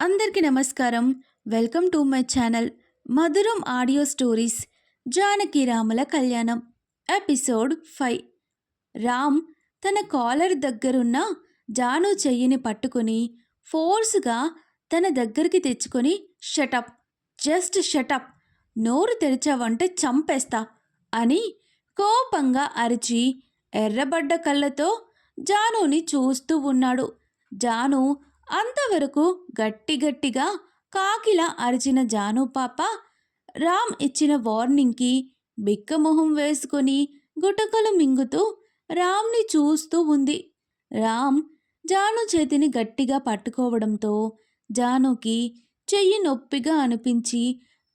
అందరికీ నమస్కారం. Welcome to my channel Madhuram audio stories Janaki రాముల కళ్యాణం ఎపిసోడ్ ఫైవ్. రామ్ తన కాలర్ దగ్గరున్న జాను చెయ్యిని పట్టుకొని ఫోర్స్గా తన దగ్గరికి తెచ్చుకొని షటప్ జస్ట్ షటప్ నోరు తెరిచావంటే చంపేస్తా అని కోపంగా అరిచి ఎర్రబడ్డ కళ్ళతో జానుని చూస్తూ ఉన్నాడు. జాను అంతవరకు గట్టి గట్టిగా కాకిలా అరిచిన జాను పాప రామ్ ఇచ్చిన వార్నింగ్కి బిక్కమొహం వేసుకొని గుటకలు మింగుతూ రామ్ని చూస్తూ ఉంది. రామ్ జాను చేతిని గట్టిగా పట్టుకోవడంతో జానుకి చెయ్యి నొప్పిగా అనిపించి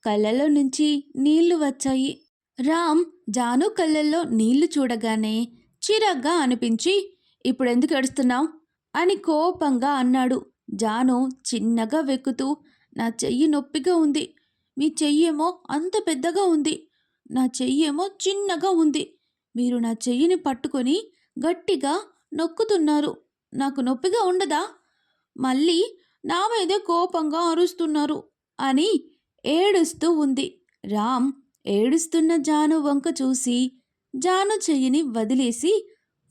కళ్ళలో నుంచి నీళ్ళు వచ్చాయి. రామ్ జాను కళ్ళల్లో నీళ్ళు చూడగానే చిరాగ్గా అనిపించి ఇప్పుడెందుకు ఏడుస్తున్నావు? అని కోపంగా అన్నాడు. జాను చిన్నగా వెక్కుతూ నా చెయ్యి నొప్పిగా ఉంది. మీ చెయ్యేమో అంత పెద్దగా ఉంది. నా చెయ్యేమో చిన్నగా ఉంది. మీరు నా చెయ్యిని పట్టుకొని గట్టిగా నొక్కుతున్నారు. నాకు నొప్పిగా ఉండదా? మళ్ళీ నా మీదే కోపంగా అరుస్తున్నారు అని ఏడుస్తూ ఉంది. రామ్ ఏడుస్తున్న జాను వంక చూసి జాను చెయ్యిని వదిలేసి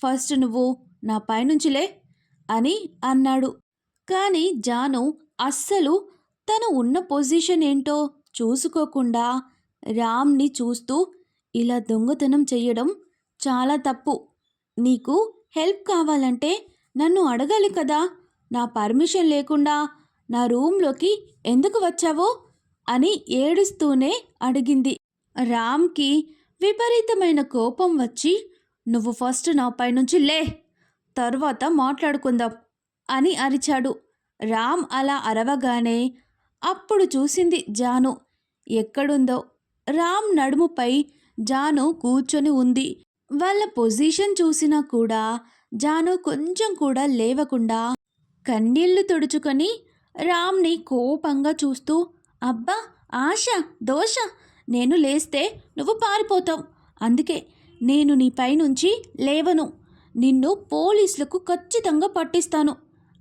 ఫస్ట్ నువ్వు నా పైనుంచిలే అని అన్నాడు. కానీ జాను అస్సలు తను ఉన్న పొజిషన్ ఏంటో చూసుకోకుండా రామ్ని చూస్తూ ఇలా దొంగతనం చెయ్యడం చాలా తప్పు. నీకు హెల్ప్ కావాలంటే నన్ను అడగాలి కదా. నా పర్మిషన్ లేకుండా నా రూమ్లోకి ఎందుకు వచ్చావో అని ఏడుస్తూనే అడిగింది. రామ్కి విపరీతమైన కోపం వచ్చి నువ్వు ఫస్ట్ నా పైనుంచి లే తర్వాత మాట్లాడుకుందాం అని అరిచాడు. రామ్ అలా అరవగానే అప్పుడు చూసింది జాను. ఎక్కడుందో? రామ్ నడుముపై జాను కూర్చొని ఉంది. వాళ్ళ పొజిషన్ చూసినా కూడా జాను కొంచెం కూడా లేవకుండా కన్నీళ్ళు తుడుచుకొని రామ్ని కోపంగా చూస్తూ అబ్బా ఆశ దోష నేను లేస్తే నువ్వు పారిపోతావు. అందుకే నేను నీ పైనుంచి లేవను. నిన్ను పోలీసులకు ఖచ్చితంగా పట్టిస్తాను.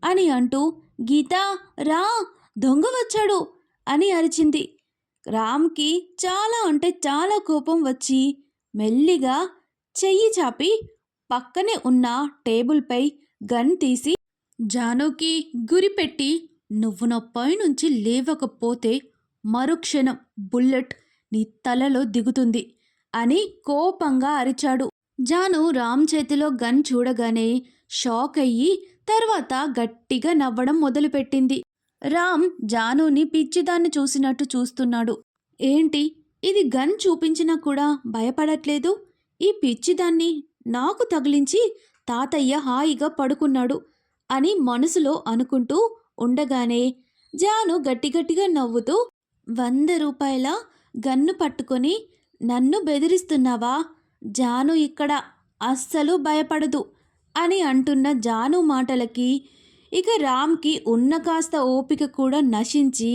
అని అంటూ గీతా రా దొంగ వచ్చాడు అని అరిచింది. రామ్కి చాలా అంటే చాలా కోపం వచ్చి మెల్లిగా చెయ్యి చాపి పక్కనే ఉన్న టేబుల్పై గన్ తీసి జానుకి గురిపెట్టి నువ్వు నా పైనుంచి లేవకపోతే మరుక్షణం బుల్లెట్ నీ తలలో దిగుతుంది అని కోపంగా అరిచాడు. జాను రామ్ చేతిలో గన్ చూడగానే షాక్ అయ్యి తర్వాత గట్టిగా నవ్వడం మొదలుపెట్టింది. రామ్ జానుని పిచ్చిదాన్ని చూసినట్టు చూస్తున్నాడు. ఏంటి? ఇది గన్ చూపించినా కూడా భయపడట్లేదు? ఈ పిచ్చిదాన్ని నాకు తగిలించి తాతయ్య హాయిగా పడుకున్నాడు అని మనసులో అనుకుంటూ ఉండగానే జాను గట్టిగట్టిగా నవ్వుతూ వంద రూపాయల గన్ను పట్టుకొని నన్ను బెదిరిస్తున్నావా? జాను ఇక్కడ అస్సలు భయపడదు అని అంటున్న జాను మాటలకి ఇక రామ్కి ఉన్న కాస్త ఓపిక కూడా నశించి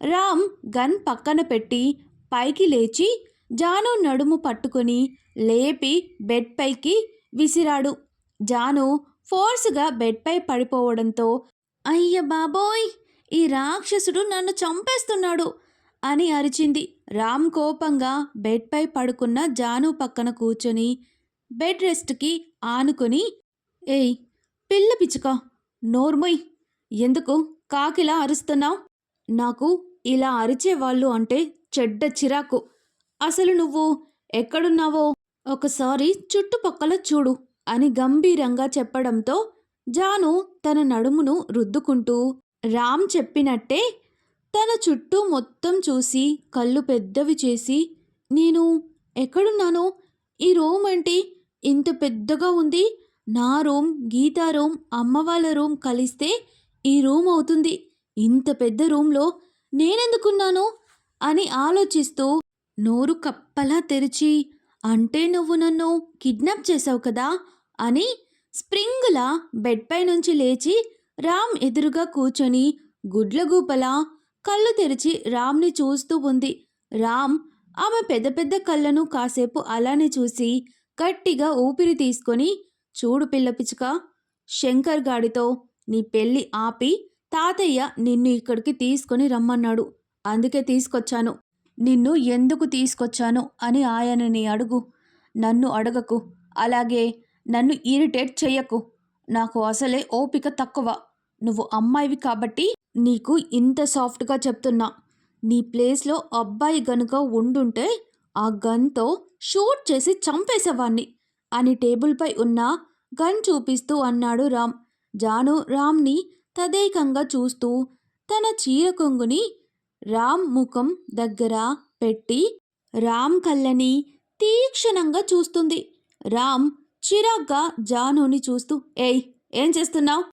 రామ్ గన్ పక్కన పెట్టి పైకి లేచి జాను నడుము పట్టుకొని లేపి బెడ్ పైకి విసిరాడు. జాను ఫోర్స్గా బెడ్పై పడిపోవడంతో అయ్య బాబోయ్! ఈ రాక్షసుడు నన్ను చంపేస్తున్నాడు. అని అరిచింది. రామ్ కోపంగా బెడ్పై పడుకున్న జాను పక్కన కూర్చొని బెడ్ రెస్ట్కి ఆనుకొని ఏయ్ పిల్ల పిచ్చుక నోర్మొయ్ ఎందుకు కాకిలా అరుస్తున్నావు? నాకు ఇలా అరిచేవాళ్ళు అంటే చెడ్డ చిరాకు. అసలు నువ్వు ఎక్కడున్నావో ఒకసారి చుట్టుపక్కల చూడు అని గంభీరంగా చెప్పడంతో జాను తన నడుమును రుద్దుకుంటూ రామ్ చెప్పినట్టే తన చుట్టూ మొత్తం చూసి కళ్ళు పెద్దవి చేసి నేను ఎక్కడున్నాను? ఈ రూమ్ అంటే ఇంత పెద్దగా ఉంది. నా రూమ్ గీతా రూమ్ అమ్మ వాళ్ళ రూమ్ కలిస్తే ఈ రూమ్ అవుతుంది. ఇంత పెద్ద రూమ్లో నేనెందుకున్నాను? అని ఆలోచిస్తూ నోరు కప్పలా తెరిచి అంటే నువ్వు నన్ను కిడ్నాప్ చేసావు కదా? అని స్ప్రింగులా బెడ్పై నుంచి లేచి రామ్ ఎదురుగా కూర్చొని గుడ్లగూపలా కళ్ళు తెరిచి రామ్ని చూస్తూ ఉంది. రామ్ ఆమె పెద్ద పెద్ద కళ్ళను కాసేపు అలానే చూసి గట్టిగా ఊపిరి తీసుకొని చూడు పిల్ల పిచ్చుక శంకర్ గాడితో నీ పెళ్ళి ఆపి తాతయ్య నిన్ను ఇక్కడికి తీసుకొని రమ్మన్నాడు. అందుకే తీసుకొచ్చాను. నిన్ను ఎందుకు తీసుకొచ్చాను అని ఆయనని అడుగు. నన్ను అడగకు. అలాగే నన్ను ఇరిటేట్ చెయ్యకు. నాకు అసలే ఓపిక తక్కువ. నువ్వు అమ్మాయివి కాబట్టి నీకు ఇంత సాఫ్ట్గా చెప్తున్నా. నీ ప్లేస్లో అబ్బాయి గనుక ఉండుంటే ఆ గన్తో షూట్ చేసి చంపేసేవాణ్ణి అని టేబుల్పై ఉన్న గన్ చూపిస్తూ అన్నాడు రామ్. జాను రామ్ని తదేకంగా చూస్తూ తన చీర కొంగుని రామ్ ముఖం దగ్గర పెట్టి రామ్ కళ్ళని తీక్షణంగా చూస్తుంది. రామ్ చిరాగ్గా జానుని చూస్తూ ఏయ్ ఏం చేస్తున్నావు?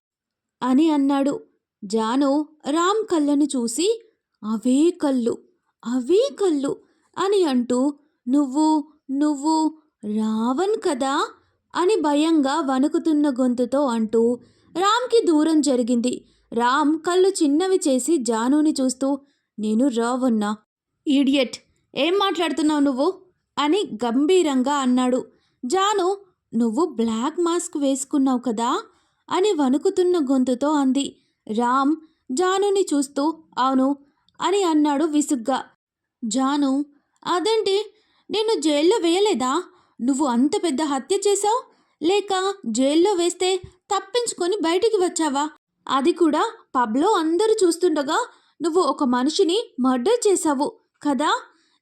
అని అన్నాడు. జాను రామ్ కళ్ళను చూసి అవే కళ్ళు అవే కళ్ళు అని అంటూ నువ్వు నువ్వు రావణ్ కదా అని భయంగా వణుకుతున్న గొంతుతో అంటూ రామ్కి దూరం జరిగింది. రామ్ కళ్ళు చిన్నవి చేసి జానుని చూస్తూ నేను రావన్నా ఈడియట్ ఏం మాట్లాడుతున్నావు నువ్వు? అని గంభీరంగా అన్నాడు. జాను నువ్వు బ్లాక్ మాస్క్ వేసుకున్నావు కదా అని వణుకుతున్న గొంతుతో అంది. రామ్ జానుని చూస్తూ అవును అని అన్నాడు విసుగ్గా. జాను అదేంటి నిన్ను జైల్లో వేయలేదా? నువ్వు అంత పెద్ద హత్య చేశావు? లేక జైల్లో వేస్తే తప్పించుకొని బయటికి వచ్చావా? అది కూడా పబ్లో అందరూ చూస్తుండగా నువ్వు ఒక మనిషిని మర్డర్ చేశావు కదా?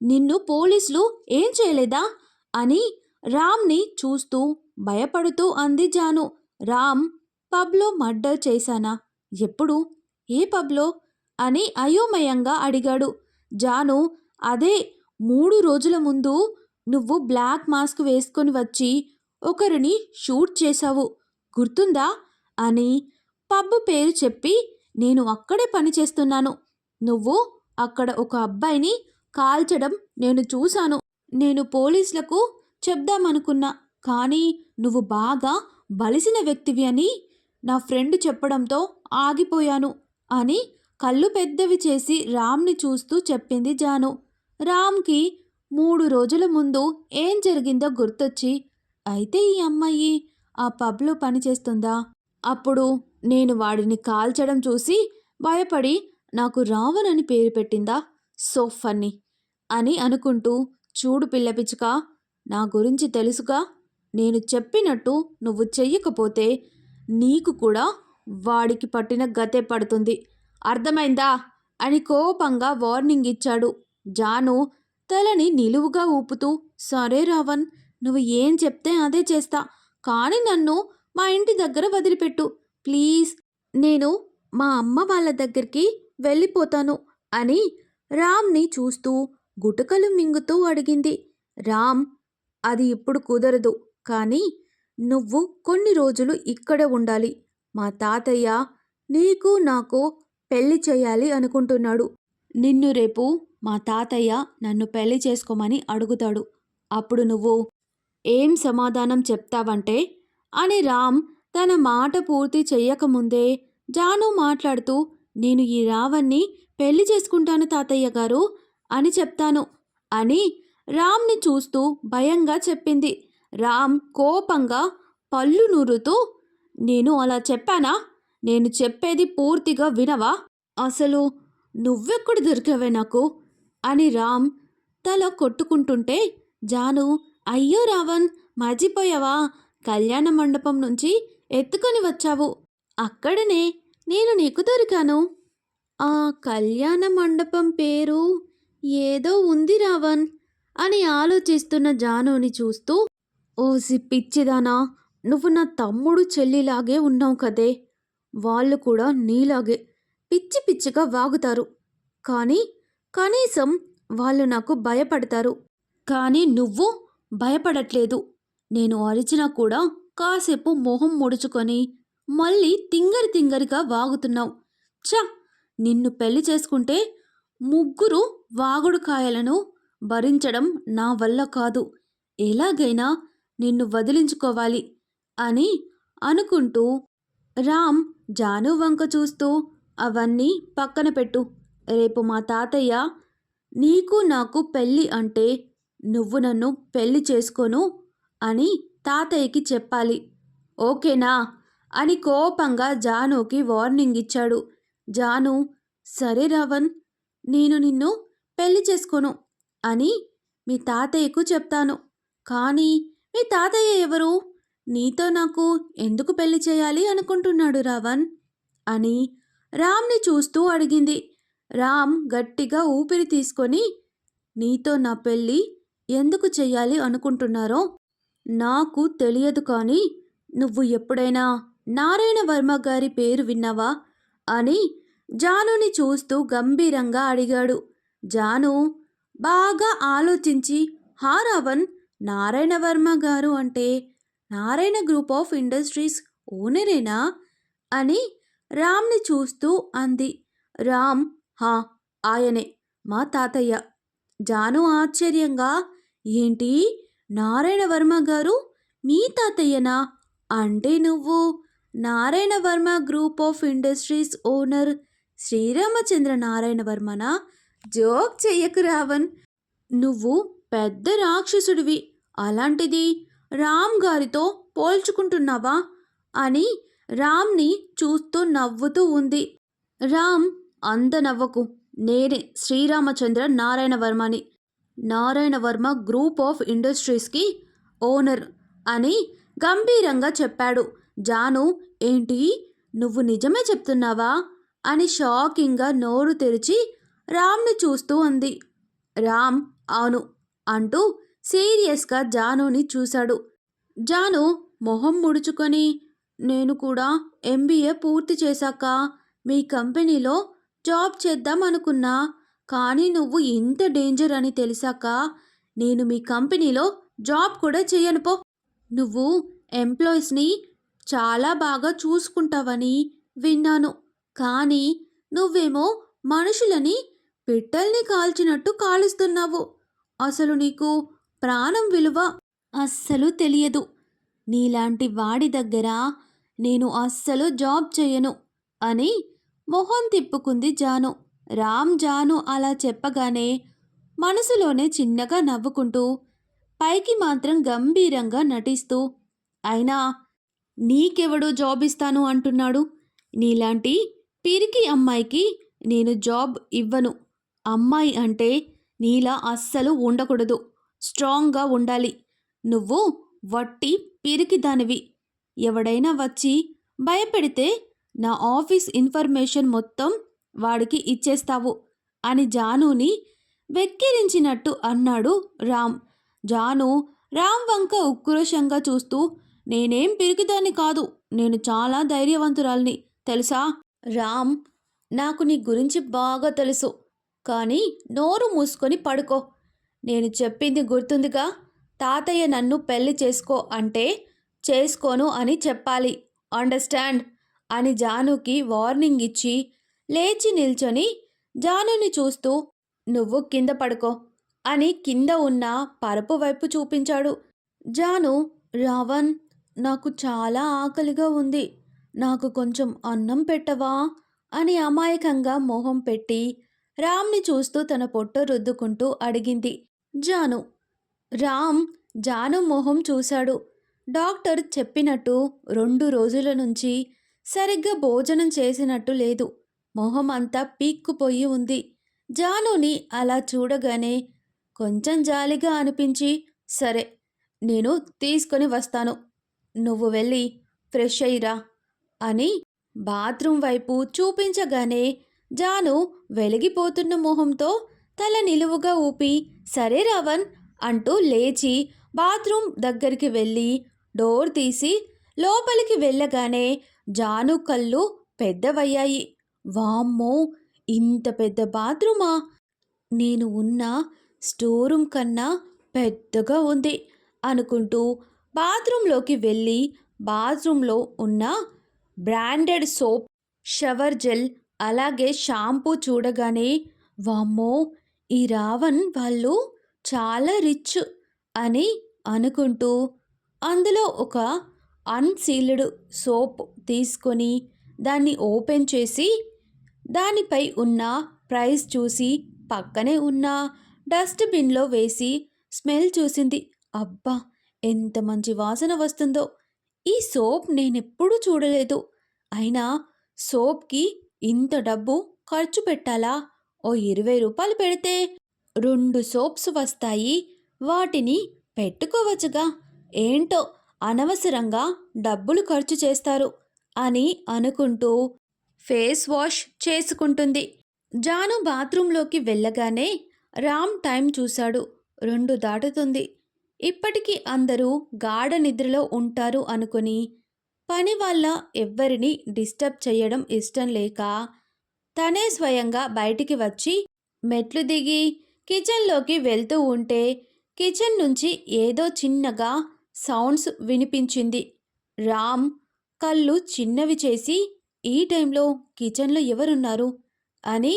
నిన్ను పోలీసులు ఏం చేయలేదా? అని రామ్ని చూస్తూ భయపడుతూ అంది జాను. రామ్ పబ్లో మర్డర్ చేశానా? ఎప్పుడు? ఏ పబ్లో? అని అయోమయంగా అడిగాడు. జాను అదే మూడు రోజుల ముందు నువ్వు బ్లాక్ మాస్క్ వేసుకొని వచ్చి ఒకరిని షూట్ చేశావు. గుర్తుందా? అని పబ్ పేరు చెప్పి నేను అక్కడే పని చేస్తున్నాను. నువ్వు అక్కడ ఒక అబ్బాయిని కాల్చడం నేను చూశాను. నేను పోలీసులకు చెప్దామనుకున్నా. కానీ నువ్వు బాగా బలిసిన వ్యక్తివి అని నా ఫ్రెండ్ చెప్పడంతో ఆగిపోయాను అని కళ్ళు పెద్దవి చేసి రామ్ని చూస్తూ చెప్పింది జాను. రామ్కి మూడు రోజుల ముందు ఏం జరిగిందో గుర్తొచ్చి అయితే ఈ అమ్మాయి ఆ పబ్లో పనిచేస్తుందా అప్పుడు నేను వాడిని కాల్చడం చూసి భయపడి నాకు రావణ్ అని పేరు పెట్టిందా? సో ఫన్నీ అని అనుకుంటూ చూడు పిల్ల పిచ్చుక నా గురించి తెలుసుగా నేను చెప్పినట్టు నువ్వు చెయ్యకపోతే నీకు కూడా వాడికి పట్టిన గతే పడుతుంది. అర్థమైందా? అని కోపంగా వార్నింగ్ ఇచ్చాడు. జాను తలని నిలువుగా ఊపుతూ సరే రావణ్ నువ్వు ఏం చెప్తే అదే చేస్తా. కానీ నన్ను మా ఇంటి దగ్గర వదిలిపెట్టు. ప్లీజ్ నేను మా అమ్మ వాళ్ళ దగ్గరికి వెళ్ళిపోతాను అని రామ్ని చూస్తూ గుటకలు మింగుతూ అడిగింది. రామ్ అది ఇప్పుడు కుదరదు. కానీ నువ్వు కొన్ని రోజులు ఇక్కడే ఉండాలి. మా తాతయ్య నీకు నాకు పెళ్ళి చేయాలి అనుకుంటున్నాడు. నిన్ను రేపు మా తాతయ్య నన్ను పెళ్ళి చేసుకోమని అడుగుతాడు. అప్పుడు నువ్వు ఏం సమాధానం చెప్తావంటే అని రామ్ తన మాట పూర్తి చెయ్యకముందే జాను మాట్లాడుతూ నేను ఈ రావణ్ణి పెళ్ళి చేసుకుంటాను తాతయ్య గారు అని చెప్తాను అని రామ్ని చూస్తూ భయంగా చెప్పింది. రామ్ కోపంగా పళ్ళు నూరుతూ నేను అలా చెప్పానా? నేను చెప్పేది పూర్తిగా వినవా? అసలు నువ్వెక్కడ దొరికావే నాకు? అని రామ్ తల కొట్టుకుంటుంటే జాను అయ్యో రావణ్ మర్చిపోయావా? కళ్యాణ మండపం నుంచి ఎత్తుకొని వచ్చావు. అక్కడనే నేను నీకు దొరికాను. ఆ కళ్యాణ మండపం పేరు ఏదో ఉంది రావణ్ అని ఆలోచిస్తున్న జానుని చూస్తూ ఓసి పిచ్చిదానా నువ్వు నా తమ్ముడు చెల్లిలాగే ఉన్నావు కదే. వాళ్ళు కూడా నీలాగే పిచ్చి పిచ్చిగా వాగుతారు. కానీ కనీసం వాళ్ళు నాకు భయపడతారు. కానీ నువ్వు భయపడట్లేదు. నేను అరిచినా కూడా కాసేపు మొహం ముడుచుకొని మళ్ళీ తింగరి తింగరిగా వాగుతున్నావు. ఛ! నిన్ను పెళ్ళి చేసుకుంటే ముగ్గురు వాగుడు కాయలను భరించడం నా వల్ల కాదు. ఎలాగైనా నిన్ను వదిలించుకోవాలి అని అనుకుంటూ రామ్ జాను వంక చూస్తూ అవన్నీ పక్కన పెట్టు. రేపు మా తాతయ్య నీకు నాకు పెళ్ళి అంటే నువ్వు నన్ను పెళ్ళి చేసుకోను అని తాతయ్యకి చెప్పాలి. ఓకేనా అని కోపంగా జానుకి వార్నింగ్ ఇచ్చాడు. జాను సరే రావణ్ నేను నిన్ను పెళ్ళి చేసుకోను అని మీ తాతయ్యకు చెప్తాను. కానీ మీ తాతయ్య ఎవరు? నీతో నాకు ఎందుకు పెళ్ళి చేయాలి అనుకుంటున్నాడు రావణ్? అని రామ్ని చూస్తూ అడిగింది. రామ్ గట్టిగా ఊపిరి తీసుకొని నీతో నా పెళ్ళి ఎందుకు చెయ్యాలి అనుకుంటున్నారో నాకు తెలియదు కానీ నువ్వు ఎప్పుడైనా నారాయణ వర్మ గారి పేరు విన్నావా? అని జానుని చూస్తూ గంభీరంగా అడిగాడు. జాను బాగా ఆలోచించి హా రావణ్ నారాయణ వర్మ గారు అంటే నారాయణ గ్రూప్ ఆఫ్ ఇండస్ట్రీస్ ఓనరేనా? అని రామ్ని చూస్తూ అంది. రామ్ హా ఆయనే మా తాతయ్య. జాను ఆశ్చర్యంగా ఏంటి నారాయణ వర్మ గారు మీ తాతయ్యనా? అంటే నువ్వు Narayana Varma group of industries owner Sriramachandra Narayana వర్మనా? Joke చెయ్యకు రావణ్. నువ్వు పెద్ద రాక్షసుడివి. అలాంటిది రామ్ గారితో పోల్చుకుంటున్నావా? అని రామ్ని చూస్తూ నవ్వుతూ ఉంది. రామ్ అంత నవ్వకు నేనే శ్రీరామచంద్ర నారాయణ వర్మని నారాయణ వర్మ గ్రూప్ ఆఫ్ ఇండస్ట్రీస్కి ఓనర్ అని గంభీరంగా చెప్పాడు. జాను ఏంటి? నువ్వు నిజమే చెప్తున్నావా? అని షాకింగ్గా నోరు తెరిచి రామ్ని చూస్తూ ఉంది. రామ్ అవును అంటూ సీరియస్గా జానుని చూశాడు. జాను మొహం ముడుచుకొని నేను కూడా ఎంబీఏ పూర్తి చేశాక మీ కంపెనీలో జాబ్ చేద్దాం అనుకున్నా కానీ నువ్వు ఇంత డేంజర్ అని తెలిసాక నేను మీ కంపెనీలో జాబ్ కూడా చేయను పో. నువ్వు ఎంప్లాయీస్ని చాలా బాగా చూసుకుంటావని విన్నాను కానీ నువ్వేమో మనుషులని పిట్టల్ని కాల్చినట్టు కాలుస్తున్నావు. అసలు నీకు ప్రాణం విలువ అస్సలు తెలియదు. నీలాంటి వాడి దగ్గర నేను అస్సలు జాబ్ చేయను అని మొహం తిప్పుకుంది జాను. రామ్ జాను అలా చెప్పగానే మనసులోనే చిన్నగా నవ్వుకుంటూ పైకి మాత్రం గంభీరంగా నటిస్తూ అయినా నీకెవడో జాబ్ ఇస్తాను అంటున్నాడు. నీలాంటి పిరికి అమ్మాయికి నేను జాబ్ ఇవ్వను. అమ్మాయి అంటే నీలా అస్సలు ఉండకూడదు. స్ట్రాంగ్గా ఉండాలి. నువ్వు వట్టి పిరికి దానివి. ఎవడైనా వచ్చి భయపెడితే నా ఆఫీస్ ఇన్ఫర్మేషన్ మొత్తం వాడికి ఇచ్చేస్తావు అని జానుని వెక్కిరించినట్టు అన్నాడు రామ్. జాను రామ్ వంక ఉక్రోషంగా చూస్తూ నేనేం పిరికిదాన్ని కాదు నేను చాలా ధైర్యవంతురాల్ని తెలుసా? రామ్ నాకు నీ గురించి బాగా తెలుసు. కానీ నోరు మూసుకొని పడుకో. నేను చెప్పింది గుర్తుందిగా? తాతయ్య నన్ను పెళ్ళి చేసుకో అంటే చేసుకోను అని చెప్పాలి. అండర్స్టాండ్? అని జానుకి వార్నింగ్ ఇచ్చి లేచి నిల్చొని జానుని చూస్తూ నువ్వు కింద పడుకో అని కింద ఉన్న పరుపు వైపు చూపించాడు. జాను రావణ్ నాకు చాలా ఆకలిగా ఉంది. నాకు కొంచెం అన్నం పెట్టవా? అని అమాయకంగా మొహం పెట్టి రామ్ని చూస్తూ తన పొట్ట రుద్దుకుంటూ అడిగింది జాను. రామ్ జాను మొహం చూశాడు. డాక్టర్ చెప్పినట్టు రెండు రోజుల నుంచి సరిగ్గా భోజనం చేసినట్టు లేదు. మొహం అంతా పీక్కుపోయి ఉంది. జానుని అలా చూడగానే కొంచెం జాలిగా అనిపించి సరే నేను తీసుకొని వస్తాను. నువ్వు వెళ్ళి ఫ్రెష్ అయ్యిరా అని బాత్రూం వైపు చూపించగానే జాను వెలిగిపోతున్న మొహంతో తల నిలువుగా ఊపి సరే రావణ్ అంటూ లేచి బాత్రూం దగ్గరికి వెళ్ళి డోర్ తీసి లోపలికి వెళ్ళగానే జాను కళ్ళు పెద్దవయ్యాయి. వామ్మో! ఇంత పెద్ద బాత్రూమా? నేను ఉన్న స్టోర్ రూమ్ కన్నా పెద్దగా ఉంది అనుకుంటూ బాత్రూంలోకి వెళ్ళి బాత్రూంలో ఉన్న బ్రాండెడ్ సోప్ షవర్ జెల్ అలాగే షాంపూ చూడగానే వామ్మో ఈ రావణ్ వాళ్ళు చాలా రిచ్ అని అనుకుంటూ అందులో ఒక అన్సీల్డ్ సోప్ తీసుకొని దాన్ని ఓపెన్ చేసి దానిపై ఉన్న ప్రైస్ చూసి పక్కనే ఉన్న డస్ట్బిన్లో వేసి స్మెల్ చూసింది. అబ్బా ఎంత మంచి వాసన వస్తుందో! ఈ సోప్ నేనెప్పుడూ చూడలేదు. అయినా సోప్కి ఇంత డబ్బు ఖర్చు పెట్టాలా? ఓ ఇరవై రూపాయలు పెడితే రెండు సోప్స్ వస్తాయి. వాటిని పెట్టుకోవచ్చుగా. ఏంటో అనవసరంగా డబ్బులు ఖర్చు చేస్తారు అని అనుకుంటూ ఫేస్ వాష్ చేసుకుంటుంది. జాను బాత్రూంలోకి వెళ్ళగానే రామ్ టైం చూశాడు. రెండు దాటుతుంది. ఇప్పటికీ అందరూ గాఢ నిద్రలో ఉంటారు అనుకుని పని వల్ల ఎవ్వరిని డిస్టర్బ్ చేయడం ఇష్టం లేక తనే స్వయంగా బయటికి వచ్చి మెట్లు దిగి కిచెన్లోకి వెళ్తూ ఉంటే కిచెన్ నుంచి ఏదో చిన్నగా సౌండ్స్ వినిపించింది. రామ్ కళ్ళు చిన్నవి చేసి ఈ టైంలో కిచెన్లో ఎవరున్నారు? అని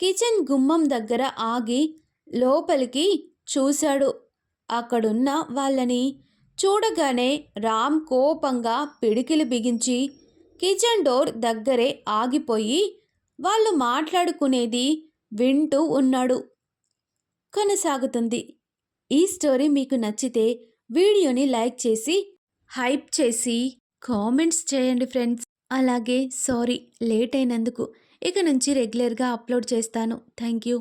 కిచెన్ గుమ్మం దగ్గర ఆగి లోపలికి చూశాడు. అక్కడున్న వాళ్ళని చూడగానే రామ్ కోపంగా పిడికిలు బిగించి కిచెన్ డోర్ దగ్గరే ఆగిపోయి వాళ్ళు మాట్లాడుకునేది వింటూ ఉన్నాడు. కొనసాగుతుంది. ఈ స్టోరీ మీకు నచ్చితే వీడియోని లైక్ చేసి హైప్ చేసి కామెంట్స్ చేయండి ఫ్రెండ్స్. అలాగే సారీ లేట్ అయినందుకు ఇక నుంచి రెగ్యులర్గా అప్లోడ్ చేస్తాను. Thank you